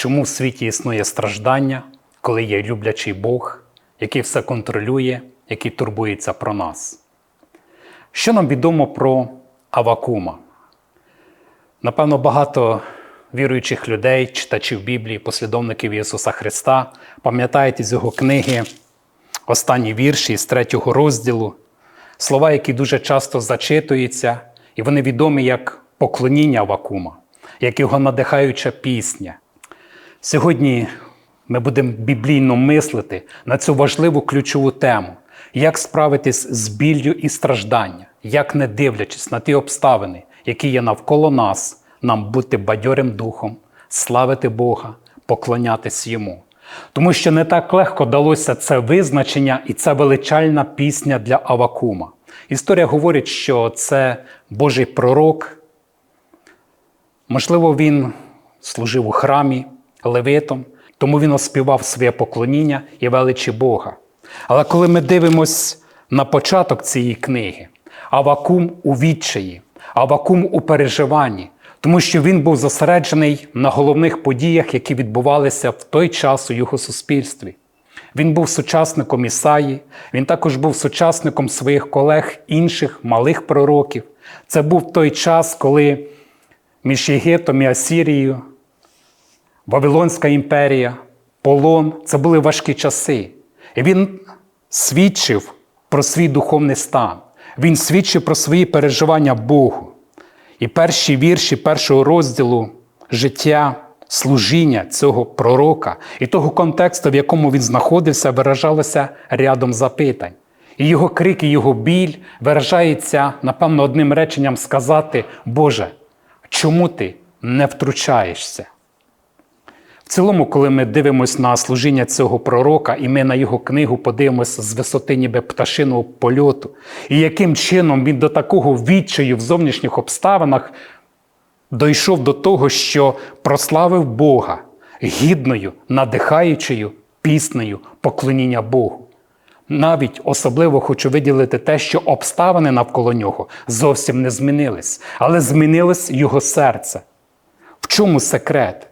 чому в світі існує страждання, коли є люблячий Бог, який все контролює, який турбується про нас. Що нам відомо про Авакума? Напевно, багато віруючих людей, читачів Біблії, послідовників Ісуса Христа пам'ятають із його книги останні вірші з третього розділу, слова, які дуже часто зачитуються, і вони відомі як поклоніння Авакума, як його надихаюча пісня. Сьогодні ми будемо біблійно мислити на цю важливу ключову тему, як справитись з біллю і страждання, як не дивлячись на ті обставини, які є навколо нас, нам бути бадьорим духом, славити Бога, поклонятись Йому. Тому що не так легко далося це визначення і ця величальна пісня для Авакума. Історія говорить, що це Божий пророк. Можливо, він служив у храмі левитом, тому він оспівав своє поклоніння і величі Бога. Але коли ми дивимося на початок цієї книги, Авакум у відчаї, Авакум у переживанні, тому що він був зосереджений на головних подіях, які відбувалися в той час у його суспільстві. Він був сучасником Ісаї, він також був сучасником своїх колег, інших малих пророків. Це був той час, коли між Єгиптом і Асірією, Вавилонська імперія, полон це були важкі часи. І він свідчив про свій духовний стан. Він свідчив про свої переживання Богу. І перші вірші першого розділу життя, служіння цього пророка і того контексту, в якому він знаходився, виражалося рядом запитань. І його крик, і його біль виражається, напевно, одним реченням сказати: Боже, чому ти не втручаєшся? Цілому, коли ми дивимося на служіння цього пророка, і ми на його книгу подивимося з висоти ніби пташиного польоту, і яким чином він до такого відчаю в зовнішніх обставинах дійшов до того, що прославив Бога гідною, надихаючою піснею поклоніння Богу. Навіть особливо хочу виділити те, що обставини навколо нього зовсім не змінились, але змінилось його серце. В чому секрет?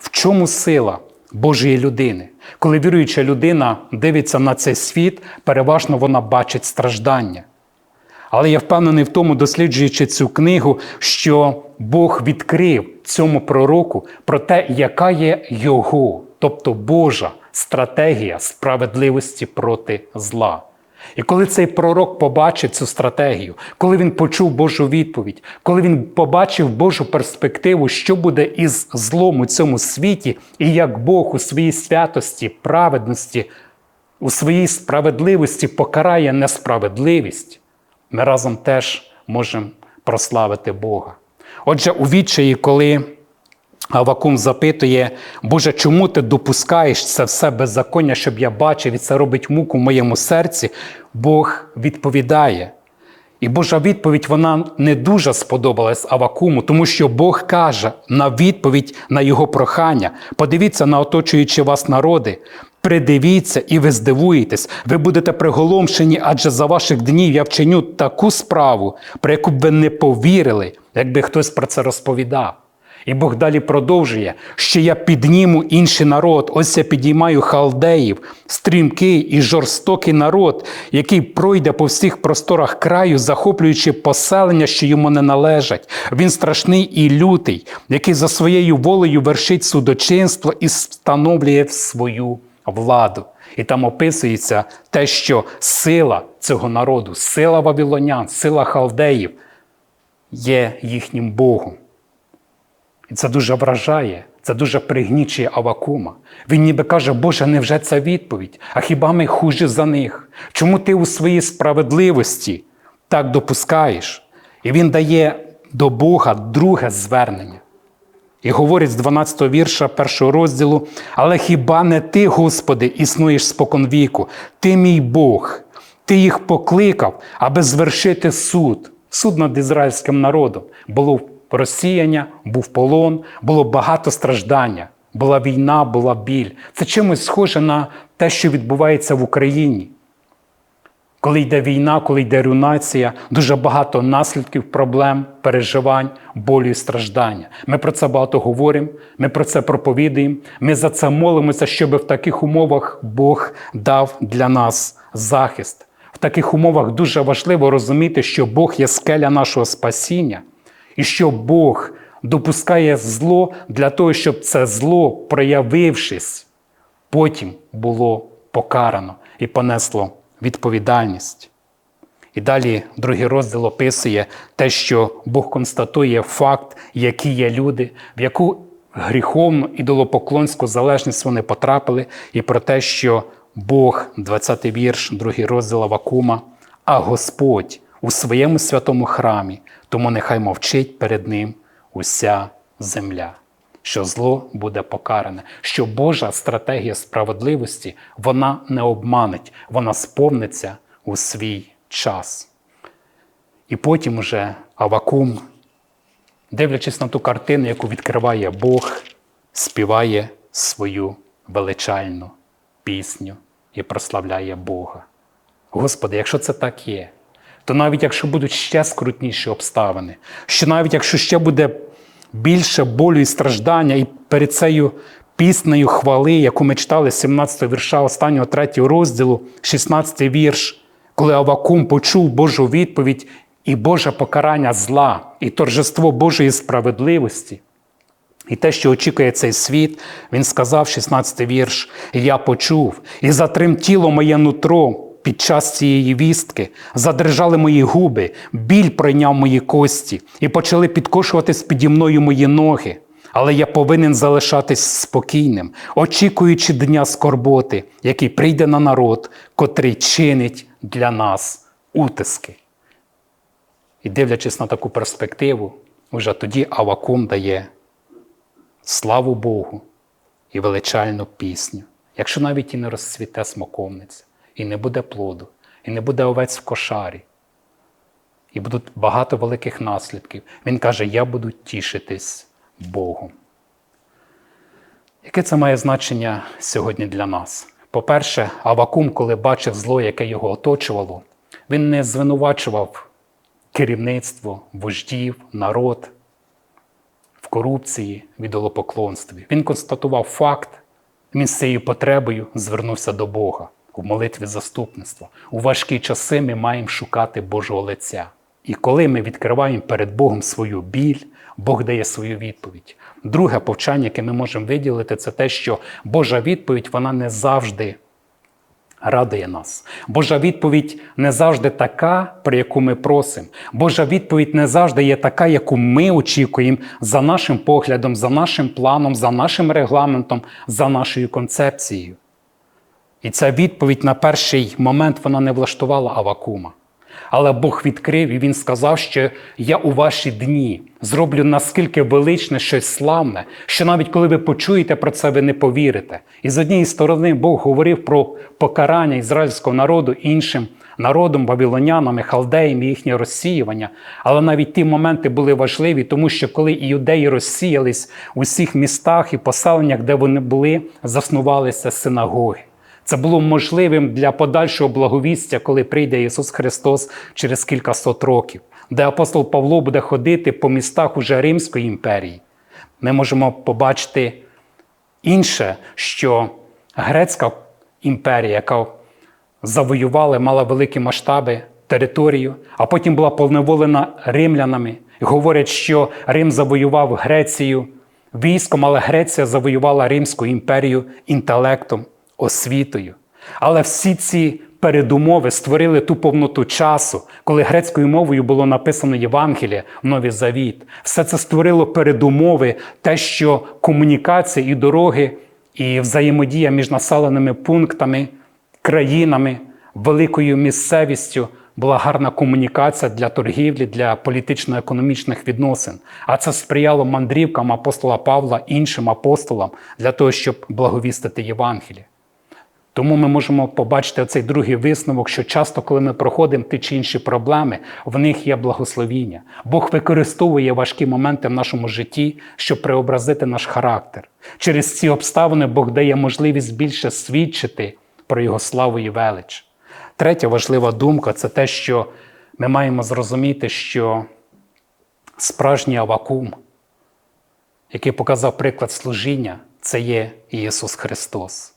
В чому сила Божої людини? Коли віруюча людина дивиться на цей світ, переважно вона бачить страждання. Але я впевнений в тому, досліджуючи цю книгу, що Бог відкрив цьому пророку про те, яка є його, тобто Божа стратегія справедливості проти зла. І коли цей пророк побачив цю стратегію, коли він почув Божу відповідь, коли він побачив Божу перспективу, що буде із злом у цьому світі, і як Бог у своїй святості, праведності, у своїй справедливості покарає несправедливість, ми разом теж можемо прославити Бога. Отже, у відчаї, коли Авакум запитує, Боже, чому ти допускаєш це все беззаконня, щоб я бачив, і це робить муку в моєму серці? Бог відповідає. І Божа відповідь вона не дуже сподобалась Авакуму, тому що Бог каже на відповідь на його прохання: подивіться на оточуючі вас народи, придивіться і ви здивуєтесь, ви будете приголомшені, адже за ваших днів я вчиню таку справу, про яку б ви не повірили, якби хтось про це розповідав. І Бог далі продовжує, що я підніму інший народ, ось я підіймаю халдеїв, стрімкий і жорстокий народ, який пройде по всіх просторах краю, захоплюючи поселення, що йому не належать. Він страшний і лютий, який за своєю волею вершить судочинство і встановлює свою владу. І там описується те, що сила цього народу, сила вавилонян, сила халдеїв є їхнім Богом. І це дуже вражає, це дуже пригнічує Авакума. Він ніби каже, Боже, невже це відповідь? А хіба ми хуже за них? Чому ти у своїй справедливості так допускаєш? І він дає до Бога друге звернення. І говорить з 12 го вірша першого розділу: Але хіба не ти, Господи, існуєш споконвіку? Ти мій Бог, ти їх покликав, аби звершити суд, суд над ізраїльським народом. Було розсіяння, був полон, було багато страждання, була війна, була біль. Це чимось схоже на те, що відбувається в Україні. Коли йде війна, коли йде руйнація, дуже багато наслідків, проблем, переживань, болю і страждання. Ми про це багато говоримо, ми про це проповідуємо. Ми за це молимося, щоб в таких умовах Бог дав для нас захист. В таких умовах дуже важливо розуміти, що Бог є скеля нашого спасіння, і що Бог допускає зло для того, щоб це зло, проявившись, потім було покарано і понесло відповідальність. І далі другий розділ описує те, що Бог констатує факт, які є люди, в яку гріховну ідолопоклонську залежність вони потрапили, і про те, що Бог, 20-й вірш, другий розділ Авакума, а Господь у своєму святому храмі, тому нехай мовчить перед Ним уся земля. Що зло буде покаране, що Божа стратегія справедливості вона не обманить, вона сповниться у свій час. І потім уже Авакум, дивлячись на ту картину, яку відкриває Бог, співає свою величальну пісню і прославляє Бога. Господи, якщо це так є, то навіть якщо будуть ще скрутніші обставини, що навіть якщо ще буде більше болю і страждання, і перед цією піснею хвали, яку ми читали з 17 вірша останнього третього розділу, 16 вірш, коли Авакум почув Божу відповідь і Боже покарання зла, і торжество Божої справедливості. І те, що очікує цей світ, він сказав, 16 вірш, я почув, і затремтіло моє нутро під час цієї вістки, задрижали мої губи, біль пройняв мої кості, і почали підкошуватись піді мною мої ноги. Але я повинен залишатись спокійним, очікуючи дня скорботи, який прийде на народ, котрий чинить для нас утиски. І дивлячись на таку перспективу, вже тоді Авакум дає славу Богу і величальну пісню, якщо навіть і не розцвіте смоковниця, і не буде плоду, і не буде овець в кошарі, і будуть багато великих наслідків. Він каже: Я буду тішитись Богом. Яке це має значення сьогодні для нас? По-перше, Авакум, коли бачив зло, яке його оточувало, він не звинувачував керівництво, вождів, народ в корупції, в ідолопоклонстві. Він констатував факт, він з цією потребою звернувся до Бога в молитві заступництва. У важкі часи ми маємо шукати Божого лиця. І коли ми відкриваємо перед Богом свою біль, Бог дає свою відповідь. Друге повчання, яке ми можемо виділити, це те, що Божа відповідь вона не завжди радує нас. Божа відповідь не завжди така, про яку ми просимо. Божа відповідь не завжди є така, яку ми очікуємо за нашим поглядом, за нашим планом, за нашим регламентом, за нашою концепцією. І ця відповідь на перший момент вона не влаштувала Авакума. Але Бог відкрив і Він сказав, що я у ваші дні зроблю наскільки величне щось славне, що навіть коли ви почуєте про це, ви не повірите. І з однієї сторони Бог говорив про покарання ізраїльського народу іншим народом, вавилонянами, халдеями, їхнє розсіювання. Але навіть ті моменти були важливі, тому що коли іудеї розсіялись у всіх містах і поселеннях, де вони були, заснувалися синагоги. Це було можливим для подальшого благовістя, коли прийде Ісус Христос через кілька сот років, де апостол Павло буде ходити по містах уже Римської імперії. Ми можемо побачити інше, що Грецька імперія, яка завоювала, мала великі масштаби територію, а потім була поневолена римлянами. І говорять, що Рим завоював Грецію військом, але Греція завоювала Римську імперію інтелектом освітою. Але всі ці передумови створили ту повноту часу, коли грецькою мовою було написано Євангеліє, Новий Завіт. Все це створило передумови, те, що комунікація і дороги, і взаємодія між населеними пунктами, країнами, великою місцевістю. Була гарна комунікація для торгівлі, для політично-економічних відносин. А це сприяло мандрівкам апостола Павла іншим апостолам для того, щоб благовістити Євангеліє. Тому ми можемо побачити цей другий висновок, що часто, коли ми проходимо ті чи інші проблеми, в них є благословіння. Бог використовує важкі моменти в нашому житті, щоб преобразити наш характер. Через ці обставини Бог дає можливість більше свідчити про Його славу і велич. Третя важлива думка це те, що ми маємо зрозуміти, що справжній Авакум, який показав приклад служіння, це є Ісус Христос.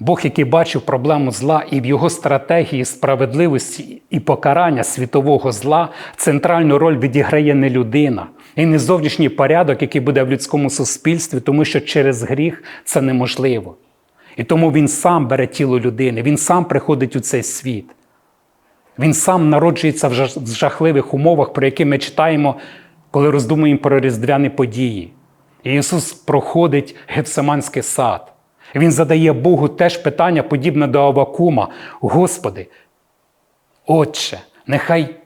Бог, який бачив проблему зла і в його стратегії справедливості і покарання світового зла, центральну роль відіграє не людина і не зовнішній порядок, який буде в людському суспільстві, тому що через гріх це неможливо. І тому він сам бере тіло людини, він сам приходить у цей світ. Він сам народжується в жахливих умовах, про які ми читаємо, коли роздумуємо про різдвяні події. І Ісус проходить Гефсиманський сад. Він задає Богу теж питання, подібне до Авакума. Господи, Отче, нехай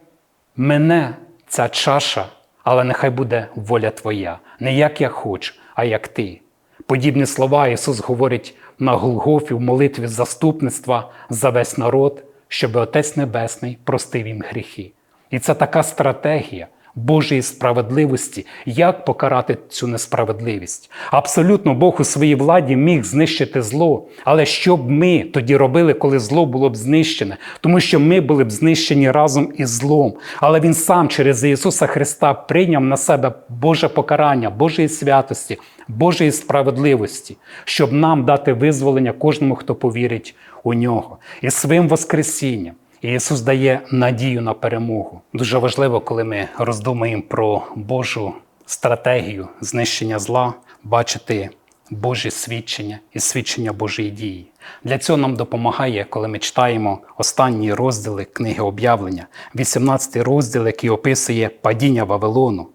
мене ця чаша, але нехай буде воля Твоя, не як я хочу, а як Ти. Подібні слова Ісус говорить на Голгофі в молитві заступництва за весь народ, щоб Отець Небесний простив їм гріхи. І це така стратегія Божої справедливості, як покарати цю несправедливість. Абсолютно Бог у своїй владі міг знищити зло. Але що б ми тоді робили, коли зло було б знищене? Тому що ми були б знищені разом із злом. Але Він сам через Ісуса Христа прийняв на себе Боже покарання, Божої святості, Божої справедливості, щоб нам дати визволення кожному, хто повірить у нього. І своїм Воскресінням. Ісус дає надію на перемогу. Дуже важливо, коли ми роздумуємо про Божу стратегію знищення зла, бачити Божі свідчення і свідчення Божої дії. Для цього нам допомагає, коли ми читаємо останні розділи книги об'явлення, 18 розділ, який описує падіння Вавилону.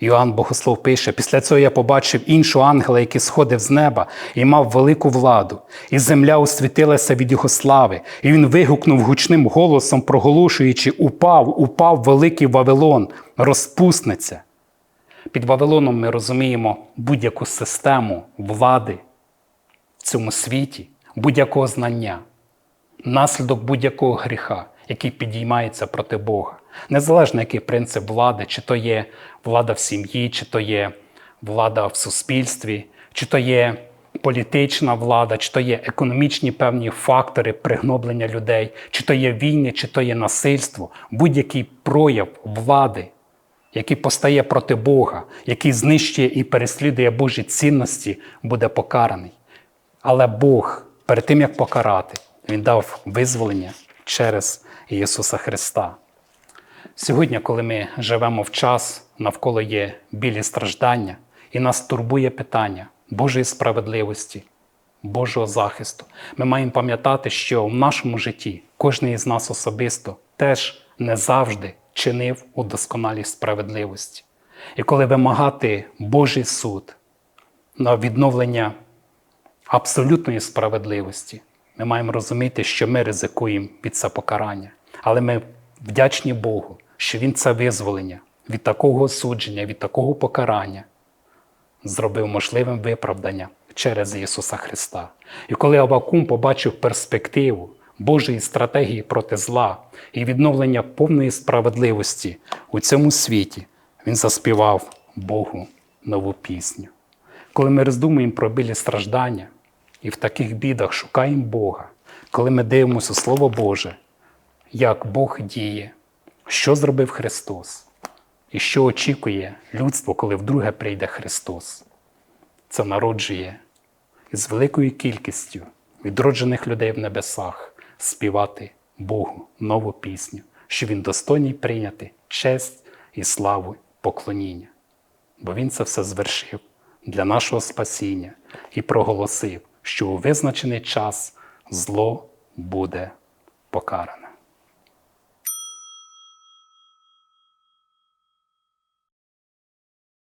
Іоанн Богослов пише: після цього я побачив іншого ангела, який сходив з неба і мав велику владу, і земля освітилася від його слави, і він вигукнув гучним голосом, проголошуючи: Упав, упав великий Вавилон, розпусниця. Під Вавилоном ми розуміємо будь-яку систему влади в цьому світі, будь-якого знання, наслідок будь-якого гріха, який підіймається проти Бога. Незалежно який принцип влади, чи то є влада в сім'ї, чи то є влада в суспільстві, чи то є політична влада, чи то є економічні певні фактори пригноблення людей, чи то є війни, чи то є насильство, будь-який прояв влади, який постає проти Бога, який знищує і переслідує Божі цінності, буде покараний. Але Бог перед тим як покарати, Він дав визволення через Ісуса Христа. Сьогодні, коли ми живемо в час, навколо є білі страждання, і нас турбує питання Божої справедливості, Божого захисту, ми маємо пам'ятати, що в нашому житті кожен із нас особисто теж не завжди чинив у досконалій справедливості. І коли вимагати Божий суд на відновлення абсолютної справедливості, ми маємо розуміти, що ми ризикуємо від це покарання. Але ми вдячні Богу, що Він це визволення від такого осудження, від такого покарання зробив можливим виправдання через Ісуса Христа. І коли Авакум побачив перспективу Божої стратегії проти зла і відновлення повної справедливості у цьому світі, він заспівав Богу нову пісню. Коли ми роздумуємо про білі страждання і в таких бідах шукаємо Бога, коли ми дивимося Слово Боже, як Бог діє, що зробив Христос, і що очікує людство, коли вдруге прийде Христос. Це народжує із великою кількістю відроджених людей в небесах співати Богу нову пісню, що Він достойний прийняти честь і славу, поклоніння. Бо Він це все звершив для нашого спасіння і проголосив, що у визначений час зло буде покаране.